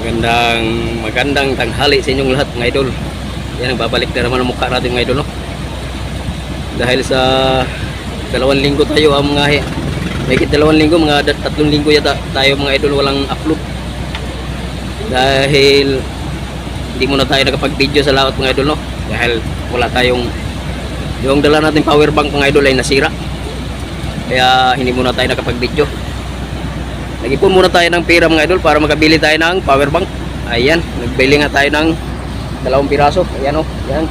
Magandang magandang tanghali sa inyong lahat mga idol. Yan babalik na naman ang mukha natin mga idol no. Dahil sa dalawang linggo tayo ang mga may dalawang linggo mga tatlong linggo yata tayo mga idol walang upload. Dahil hindi muna tayo nakapag-video sa lahat mga idol no. Dahil wala tayong yung dala natin power bank mga idol ay nasira. Kaya hindi muna tayo nakapag-video. Nag-ipon muna tayo ng pera mga idol para makabili tayo ng power bank. Ayan, nagbili nga tayo ng dalawang piraso. Ayan o, yan.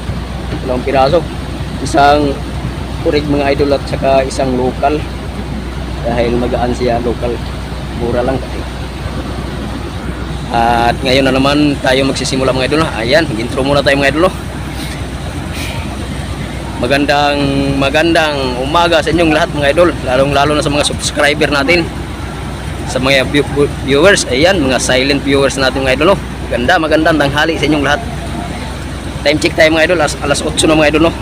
Dalawang piraso. Isang kurig mga idol at saka isang local. Dahil magaan siya local. Mura lang kasi. At ngayon na naman tayo magsisimula mga idol. Ayan, intro muna tayo mga idol. oh. Magandang magandang umaga sa inyong lahat mga idol, lalong lalo na sa mga subscriber natin sa mga view- viewers, ayan, mga silent viewers natin mga idol, no? Ganda, magandang tanghali sa inyong lahat. Time check tayo mga idol, alas, alas 8 na mga idol, no?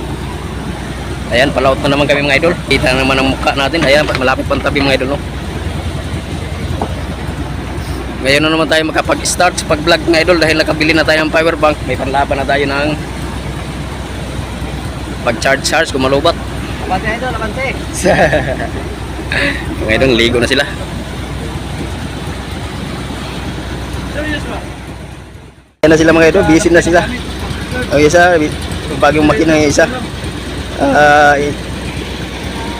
Ayan, palaot na naman kami mga idol. Kita na naman ang mukha natin. Ayan, malapit pang tabi mga idol, no? Ngayon na naman tayo makapag-start sa pag-vlog mga idol dahil nakabili na tayo ng power bank. May panlaban na tayo ng pag-charge-charge kung malubat. Abante idol, abante. mga idol, ligo na sila. Ayan na sila mga idol, busy na sila. Ang isa, bagong makina yung isa. Uh,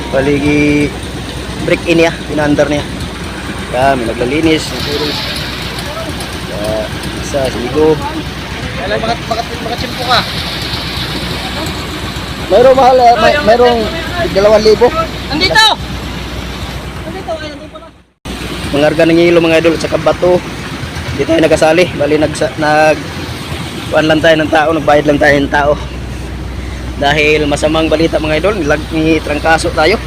paligi break in niya, pinandar niya. Kami naglalinis, siguro. Uh, isa, sigo. Alam, bakit, bakit, bakit simpo ka? Mayroong mahal, eh, may, mayroong dalawang libo. Nandito! Nandito, ay, nandito na. Mangarga ng hilo mga idol sa bato. Hindi tayo nagkasali. Bali nag nag kuan lang tayo ng tao, nagbayad lang tayo ng tao. Dahil masamang balita mga idol, nilag ni trangkaso tayo.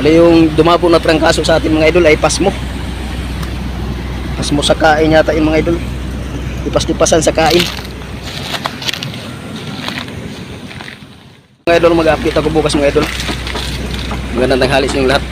Bali yung dumabo na trangkaso sa atin mga idol ay pasmo. Pasmo sa kain yata yung mga idol. Ipas-ipasan sa kain. Mga idol, mag-update ako bukas mga idol. Magandang tanghali sa inyong lahat.